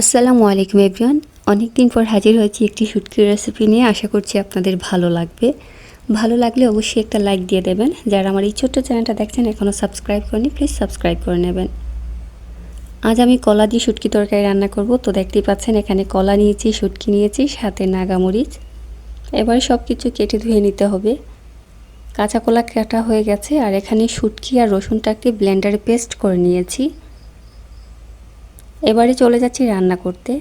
আসসালামু আলাইকুম এভরিওয়ান। অনেক দিন পর হাজির হয়েছি একটি শুটকির রেসিপি নিয়ে। আশা করছি আপনাদের ভালো লাগবে। ভালো লাগলে অবশ্যই একটা লাইক দিয়ে দেবেন। যারা আমার এই ছোট্ট চ্যানেলটা দেখছেন এখনও সাবস্ক্রাইব করেনি প্লিজ সাবস্ক্রাইব করে নেবেন। আজ আমি কলা দিয়ে শুটকি তরকারি রান্না করব। তো দেখতেই পাচ্ছেন, এখানে কলা নিয়েছি, শুটকি নিয়েছি, সাথে নাগামরিচ। এবারে সব কিছু কেটে ধুয়ে নিতে হবে। কাঁচা কলা কাটা হয়ে গেছে। আর এখানে শুটকি আর রসুনটাকে ব্লেন্ডারে পেস্ট করে নিয়েছি। এবারে চলে যাচ্ছি রান্না করতে।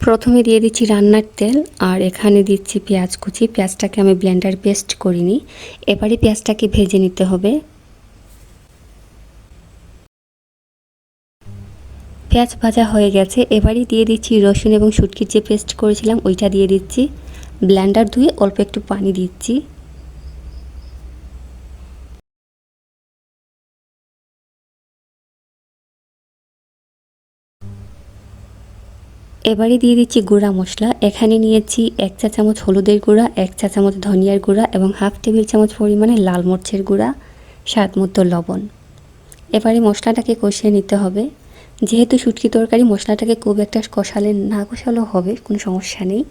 প্রথমে দিয়ে দিচ্ছি রান্নার তেল আর এখানে দিচ্ছি পেঁয়াজ কুচি। পেঁয়াজটাকে আমি ব্লেন্ডার পেস্ট করিনি। এবারে পেঁয়াজটাকে ভেজে নিতে হবে। পেঁয়াজ ভাজা হয়ে গেছে। এবারই দিয়ে দিচ্ছি রসুন এবং শুটকির যে পেস্ট করেছিলাম, ওইটা দিয়ে দিচ্ছি। ব্লেন্ডার ধুয়ে অল্প একটু পানি দিচ্ছি। এবারে দিয়ে দিচ্ছি গুঁড়া মশলা। এখানে নিয়েছি এক চা চামচ হলুদের গুঁড়া, এক চা চামচ ধনিয়ার গুঁড়া এবং হাফ টেবিল চামচ পরিমাণে লাল মরচের গুঁড়া, স্বাদ মতো লবণ। এবারে মশলাটাকে কষিয়ে নিতে হবে। যেহেতু শুটকি তরকারি, মশলাটাকে খুব একটা কষালে না কষালো হবে, কোনো সমস্যা নেই।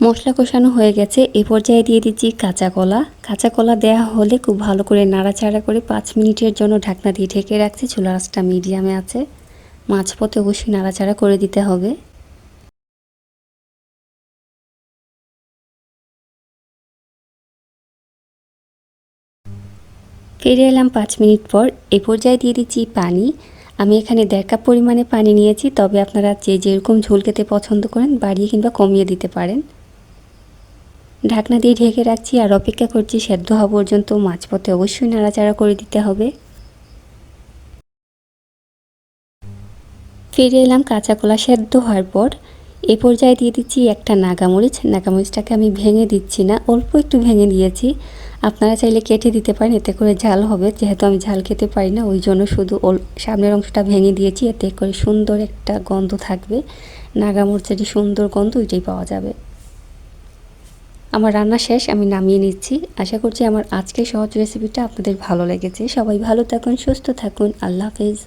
মশলা কষানো হয়ে গেছে। এ পর্যায়ে দিয়ে দিচ্ছি কাঁচা কলা। কাঁচা কলা দেওয়া হলে খুব ভালো করে নাড়াচাড়া করে পাঁচ মিনিটের জন্য ঢাকনা দিয়ে ঢেকে রাখছি। চুলা রাসটা মিডিয়ামে আছে। মাঝপথে অবশ্যই নাড়াচাড়া করে দিতে হবে। ফিরে এলাম পাঁচ মিনিট পর। এ পর্যায়ে দিয়ে দিচ্ছি পানি। আমি এখানে দেড় কাপ পরিমাণে পানি নিয়েছি। তবে আপনারা যে যেরকম ঝোল খেতে পছন্দ করেন, বাড়িয়ে কিংবা কমিয়ে দিতে পারেন। ঢাকনা দিয়ে ঢেকে রাখছি আর অপেক্ষা করছি সেদ্ধ হওয়া পর্যন্ত মাঝপথে অবশ্যই নাড়াচাড়া করে দিতে হবে। ফিরে এলাম কাঁচা কলা সেদ্ধ হওয়ার পর এ পর্যায়ে দিয়ে দিচ্ছি একটা নাগামরিচ। নাগামরিচটাকে আমি ভেঙে দিচ্ছি না, অল্প একটু ভেঙে দিয়েছি। আপনারা চাইলে কেটে দিতে পারেন, এতে করে ঝাল হবে। যেহেতু আমি ঝাল খেতে পারি না, ওই জন্য শুধু সামনের অংশটা ভেঙে দিয়েছি, এতে করে সুন্দর একটা গন্ধ থাকবে। নাগামরিচের সুন্দর গন্ধ ওইটাই পাওয়া যাবে। আমার রান্না শেষ, আমি নামিয়ে নিচ্ছি। আশা করছি আমার আজকের সহজ রেসিপিটা আপনাদের ভালো লেগেছে। সবাই ভালো থাকুন, সুস্থ থাকুন। আল্লাহ হাফেজ।